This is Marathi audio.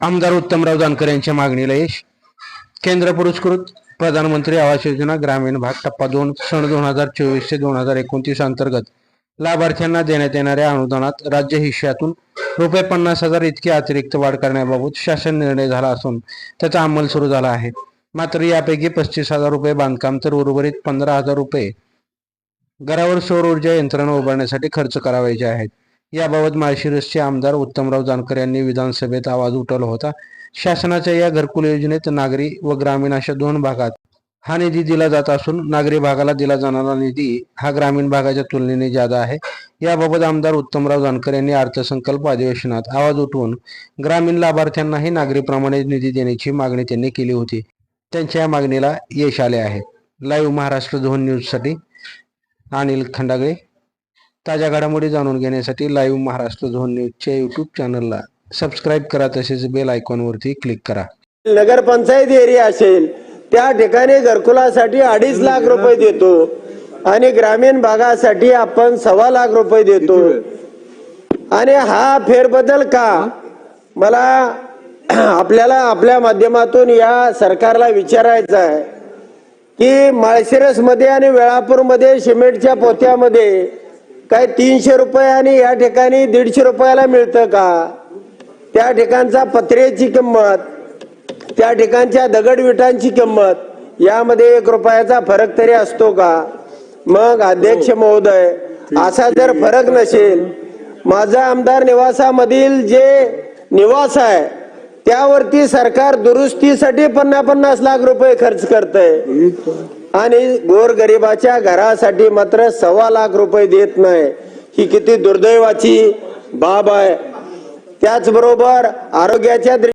आमदार उत्तमराव जानकर यांच्या मागणीला यश. केंद्र पुरस्कृत प्रधानमंत्री आवास योजना ग्रामीण भाग टप्पा दोन सन दोन हजार चोवीस ते दोन हजार एकोणतीस अंतर्गत. लाभार्थ्यांना देण्यात येणाऱ्या अनुदानात राज्य हिश्श्यातून रुपये पन्नास हजार इतकी अतिरिक्त वाढ करण्याबाबत शासन निर्णय झाला असून त्याचा अंमल सुरू झाला आहे. मात्र यापैकी पस्तीस हजार रुपये बांधकाम तर उर्वरित पंधरा हजार रुपये. घरावर सौर ऊर्जा यंत्रणा उभारण्यासाठी खर्च करावायचे आहेत. याबाबत माळशिरसचे आमदार उत्तमराव जानकर यांनी विधानसभेत आवाज उठवला होता. शासनाच्या या घरकुल योजनेत नागरी व ग्रामीण अशा दोन भागात हा निधी दिला जात असून नागरी भागाला दिला जाणारा निधी हा ग्रामीण भागाच्या तुलनेने जादा आहे. याबाबत आमदार उत्तमराव जानकर यांनी अर्थसंकल्प अधिवेशनात आवाज उठवून ग्रामीण लाभार्थ्यांनाही नागरीप्रमाणे निधी देण्याची मागणी त्यांनी केली होती. त्यांच्या या मागणीला यश आले आहे. लाईव्ह महाराष्ट्र झोन न्यूजसाठी अनिल खंडागळे. ताज्या घडामोडी जाणून घेण्यासाठी लाईव्ह महाराष्ट्र झोन न्यूजच्या यूट्यूब चॅनलला सबस्क्राईब करा तसेच बेल आयकॉनवरती क्लिक करा. नगरपंचायत एरिया असेल त्या ठिकाणी घरकुलासाठी अडीच लाख रुपये देतो आणि ग्रामीण भागासाठी आपण सव्वा लाख रुपये देतो. आणि हा फेरबदल का? मला आपल्याला आपल्या माध्यमातून या सरकारला विचारायचं आहे की माळशिरसमध्ये आणि वेळापूरमध्ये सिमेंटच्या पोत्यामध्ये काय तीनशे रुपये आणि या ठिकाणी दीडशे रुपयाला मिळतं का? त्या ठिकाणचा पत्र्याची किंमत त्या ठिकाणच्या दगड विटांची किंमत यामध्ये एक रुपयाचा फरक तरी असतो का? मग अध्यक्ष महोदय असा जर फरक नसेल माझा आमदार निवासामधील जे निवास आहे त्यावरती सरकार दुरुस्तीसाठी पन्नास पन्नास लाख रुपये खर्च करतंय. आणि गोरगरिबाच्या घरासाठी मात्र सव्वा लाख रुपये देत नाही. ही किती दुर्दैवाची बाब आहे. त्याचबरोबर आरोग्याच्या दृष्टी